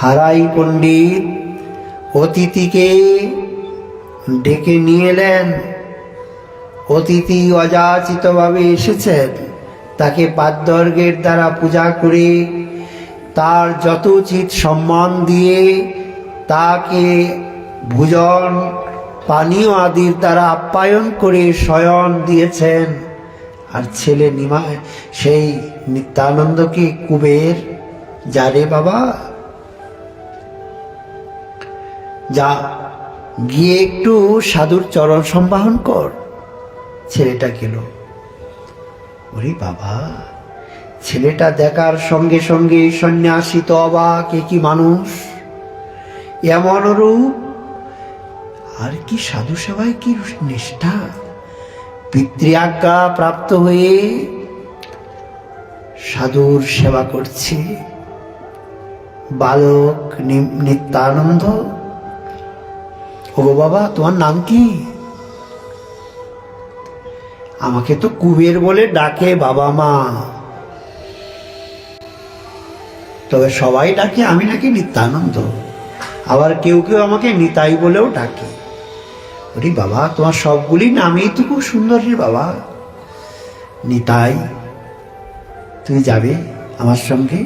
হারাই পণ্ডিত, অতিথিকে ডেকে নিয়ে এলেন। অতিথি অযাচিতভাবে এসেছেন। তাকে পাদ্যর্গের দ্বারা পূজা করে তার যথোচিত সম্মান দিয়ে তাকে ভোজন, পানীয় আদির দ্বারা আপ্যায়ন করে শয়ন দিয়েছেন। আর ছেলে নিমা, সেই নিত্যানন্দকে কুবের যারে বাবা? যা, গিয়ে একটু সাধুর চরণ সম্বাহন কর। ছেলেটা গেল। ওরে বাবা, ছেলেটা দেখার সঙ্গে সঙ্গে সন্ন্যাসী তো অবাক কি মানুষ? এমন রূপ? আর কি সাধু সেবায় কি নিষ্ঠা? পিতৃআজ্ঞা প্রাপ্ত হয়ে সাধুর সেবা করছে। বালক নিত্যানন্দ ও বাবা, তোমার নাম কি? আমাকে তো কুবের বলে ডাকে বাবা মা। তবে সবাই ডাকে, আমি নাকি নিত্যানন্দ। আবার কেউ কেউ আমাকে নিতাই বলেও ডাকে। ওরে বাবা, তোমার সবগুলি নামই তো খুব সুন্দর রে বাবা। নিতাই, তুমি যাবে আমার সঙ্গে?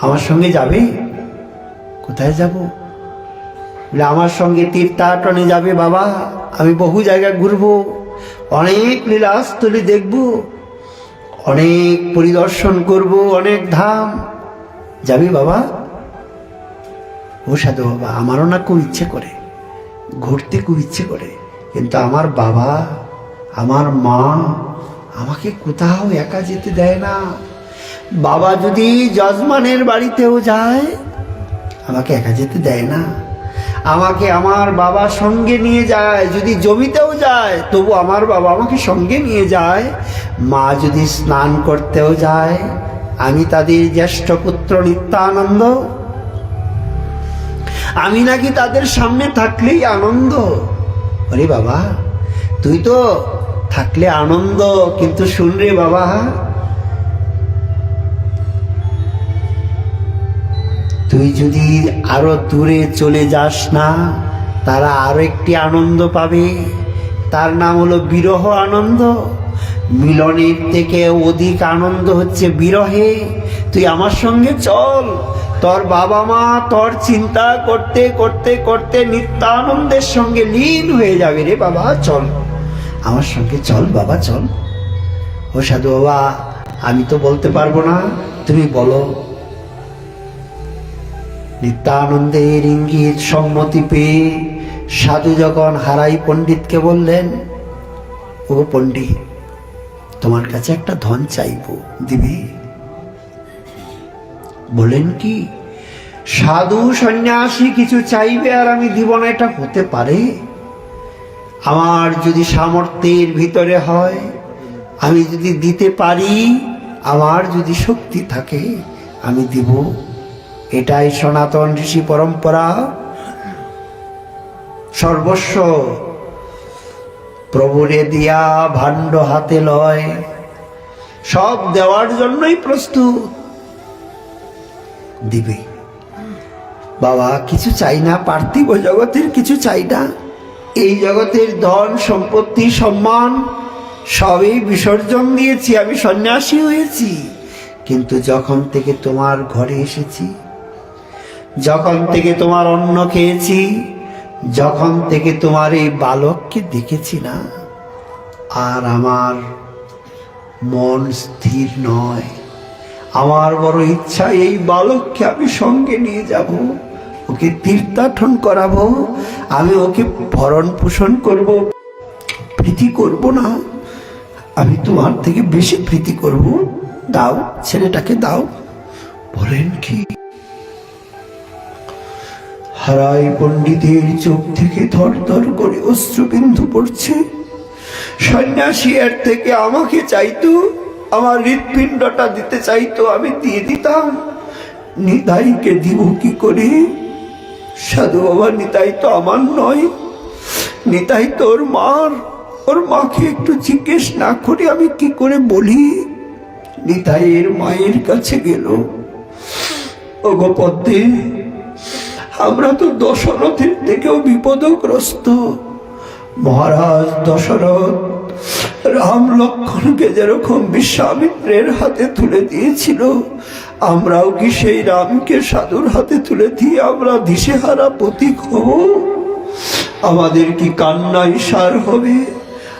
আমার সঙ্গে যাবে? কোথায় যাব? বলে আমার সঙ্গে তীর্থাটনে যাবে বাবা। আমি বহু জায়গায় ঘুরবো। অনেক লীলাস্থলী দেখব। অনেক পরিদর্শন করব। অনেক ধাম। যাবি বাবা? ও সাধু বাবা, আমারও না খুব ইচ্ছে করে। ঘুরতে খুব ইচ্ছে করে। কিন্তু আমার বাবা, আমার মা আমাকে কোথাও একা যেতে দেয় না। বাবা যদি যজমানের বাড়িতেও যায়, আমাকে একা যেতে দেয় না। আমাকে আমার বাবা সঙ্গে নিয়ে যায়, যদি জমিতেও যায়, তবু আমার বাবা আমাকে সঙ্গে নিয়ে যায়। মা যদি স্নান করতেও যায়, আমি তাদের জ্যেষ্ঠ পুত্র নিত্যানন্দ। আমি নাকি তাদের সামনে থাকলেই আনন্দ। আরে বাবা, তুই তো থাকলে আনন্দ, কিন্তু শুন রে বাবা। তুই যদি আরও দূরে চলে যাস না, তারা আরও একটি আনন্দ পাবে। তার নাম হলো বিরহ আনন্দ। মিলনের থেকে অধিক আনন্দ হচ্ছে বিরহে। তুই আমার সঙ্গে চল। তোর বাবা মা তোর চিন্তা করতে করতে করতে নিত্যানন্দের সঙ্গে লীন হয়ে যাবে রে বাবা, চল। আমার সঙ্গে চল বাবা, চল। ও সাধু বাবা, আমি তো বলতে পারব না। তুমি বলো। নিত্যানন্দের ইঙ্গিত সম্মতি পেয়ে সাধু যখন হারাই পণ্ডিতকে বললেন, ও পণ্ডিত, তোমার কাছে একটা ধন চাইব, দিবি? বলেন কি, সাধু সন্ন্যাসী কিছু চাইবে আর আমি দিব না, এটা হতে পারে। আমার যদি সামর্থ্যের ভিতরে হয়, আমি যদি দিতে পারি, আমার যদি শক্তি থাকে, আমি দিব। এটাই সনাতন ঋষি পরম্পরা। সর্বস্ব প্রভুরে দিয়া ভাণ্ড হাতে লয়। সব দেওয়ার জন্যই প্রস্তুত। দিবে। বাবা, কিছু চাই না, পার্থিব জগতের কিছু চাই না। এই জগতের ধন, সম্পত্তি, সম্মান, সবই বিসর্জন দিয়েছি, আমি সন্ন্যাসী হয়েছি। কিন্তু যখন থেকে তোমার ঘরে এসেছি যখন থেকে তোমার অন্ন খেয়েছি, যখন থেকে তোমার এই বালককে দেখেছি না, আর আমার মন স্থির নয়। আমার বড় ইচ্ছা, এই বালককে আমি সঙ্গে নিয়ে যাব, ওকে তীর্থাটন করাবো, আমি ওকে ভরণ পোষণ করব। প্রীতি করব না, আমি তোমার থেকে বেশি প্রীতি করব। দাও, ছেলেটাকে দাও। বলেন কি? হারাই পণ্ডিতের চোখ থেকে ধর করে অশ্রুবিন্দু পড়ছে। সন্ন্যাসী এর থেকে আমাকে চাইতো, আমার হৃৎপিণ্ডটা দিতে চাইতো, আমি দিয়ে দিতাম। নিতাইকে দিব কি করে? সাধু বাবা, নিতাই তো আমার নয়। নিতাই তোর মার। ওর মাকে একটু জিজ্ঞেস না করে আমি কি করে বলি? নিতাইয়ের মায়ের কাছে গেল। ওগো পদ্মে আমরা তো দশরথের থেকেও বিপদগ্রস্ত। মহারাজ দশরথ, রাম লক্ষণকে যেরকম বিশ্বামিত্রের হাতে তুলে দিয়েছিল, আমরাও কি সেই রামকে সাধুর হাতে তুলে দিয়ে আমরা দিশেহারা প্রতীক হব? আমাদের কি কান্নাই সার হবে?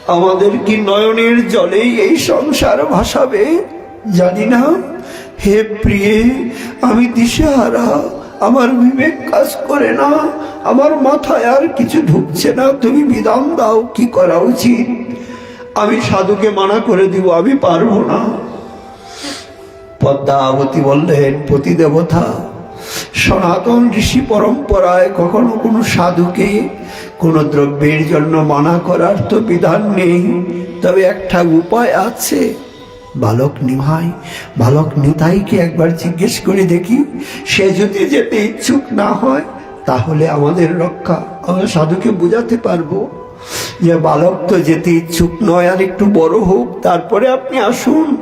আমাদের কি নয়নের জলেই এই সংসার ভাসাবে? জানি না। হে প্রিয়ে, আমি দিশেহারা। আমার বিবেক কাজ করে না, আমার মাথায় আর কিছু ঢুকছে না, তুমি বিধান দাও, কি করা উচিত? আমি সাধুকে মানা করে দিব, আমি পারব না। পদ্মাবতী বললেন পতি দেবতা সনাতন ঋষি পরম্পরায় কখনো কোনো সাধুকে কোনো দ্রব্যের জন্য মানা করার তো বিধান নেই। তবে একটা উপায় আছে বালক নিমাই, বালক নিতাইকে একবার জিজ্ঞেস করে দেখি, সে যদি যেতে ইচ্ছুক না হয়, তাহলে আমাদের রক্ষা। আমরা সাধুকে বোঝাতে পারব যে বালক তো যেতে ইচ্ছুক নয়, আর একটু বড় হোক, তারপরে আপনি আসুন।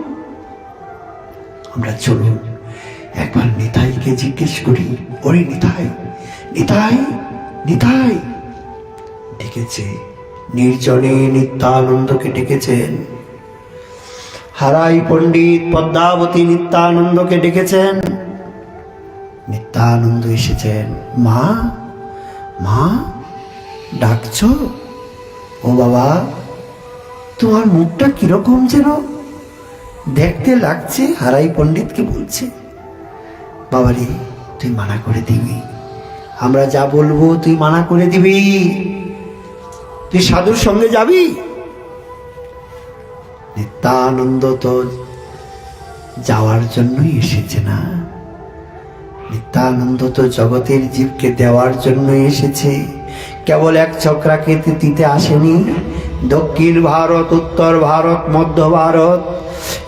আমরা চলুন। একবার নিতাইকে জিজ্ঞেস করি, ওরে নিতাই নিতাই নিতাই। ডেকেছে। নির্জনে নিত্যানন্দকে ডেকেছেন। হারাই পণ্ডিত পদ্মাবতী নিত্যানন্দকে ডেকেছেন। নিত্যানন্দ এসেছেন। মা মা, ডাকছ? ও বাবা, তোমার মুখটা কীরকম যেন? দেখতে লাগছে, হারাই পণ্ডিতকে বলছে। বাবারে, তুই মানা করে দিবি। আমরা যা বলব, তুই মানা করে দিবি। তুই সাধুর সঙ্গে যাবি? নিত্যানন্দ তো যাওয়ার জন্যই এসেছে না? নিত্যানন্দ তো জগতের জীবকে দেওয়ার জন্যই এসেছে। কেবল এক চক্রাকৃতি দিতে আসেনি। দক্ষিণ ভারত, উত্তর ভারত, মধ্য ভারত,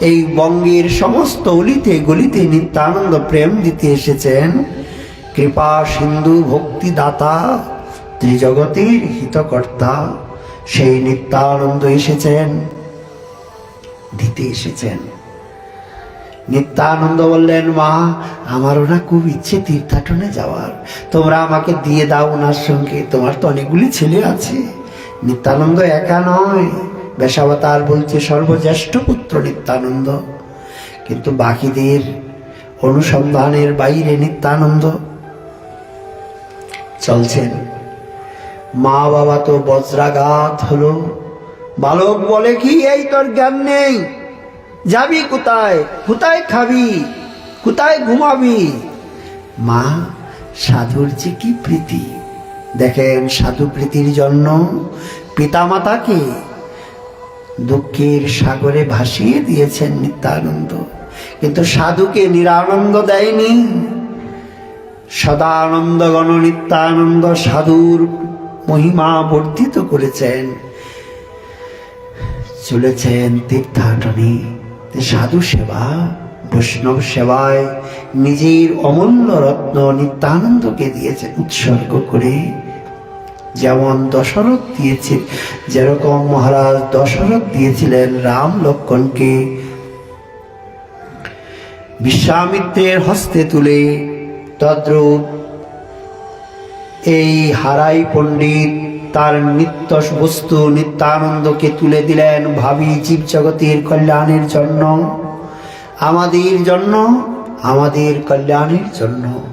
এই বঙ্গের সমস্ত অলিতে গলিতে নিত্যানন্দ প্রেম দিতে এসেছেন। কৃপা সিন্ধু ভক্তিদাতা, ত্রিজগতের হিতকর্তা, সেই নিত্যানন্দ এসেছেন। দিতে এসেছেন। নিত্যানন্দ বললেন, মা, আমারও না খুব ইচ্ছে তীর্থাটনে যাওয়ার। তোমরা আমাকে দিয়ে দাও ওনার সঙ্গে, তোমার তো অনেকগুলি ছেলে আছে। নিত্যানন্দ একা নয়। বেশাবতার বলছে, সর্বজ্যেষ্ঠ পুত্র নিত্যানন্দ। কিন্তু বাকিদের অনুসন্ধানের বাইরে নিত্যানন্দ চলছেন। মা বাবা তো বজ্রাঘাত হলো। বালক বলে কি এই তোর জ্ঞান নেই? যাবি কোথায়? কোথায় খাবি? কোথায় ঘুমাবি? মা, সাধুর যে কি প্রীতি? দেখেন সাধু প্রীতির জন্য পিতামাতাকে দুঃখের সাগরে ভাসিয়ে দিয়েছেন নিত্যানন্দ। কিন্তু সাধুকে নিরানন্দ দেয়নি। সদানন্দ গণ নিত্যানন্দ সাধুর মহিমা বর্ধিত করেছেন। চলেছেন তীর্থাটনে। সাধু সেবা, বৈষ্ণব সেবায় নিজের অমূল্য রত্ন নিত্যানন্দকে দিয়েছেন উৎসর্গ করে। যেমন দশরথ দিয়েছে যেরকম মহারাজ দশরথ দিয়েছিলেন রাম লক্ষণকে। বিশ্বামিত্রের হস্তে তুলে তদ্রূপ এই হারাই পণ্ডিত তার নিত্য বস্তু নিত্যানন্দকে তুলে দিলেন ভাবি জীব জগতের কল্যাণের জন্য। আমাদের জন্য, আমাদের কল্যাণের জন্য।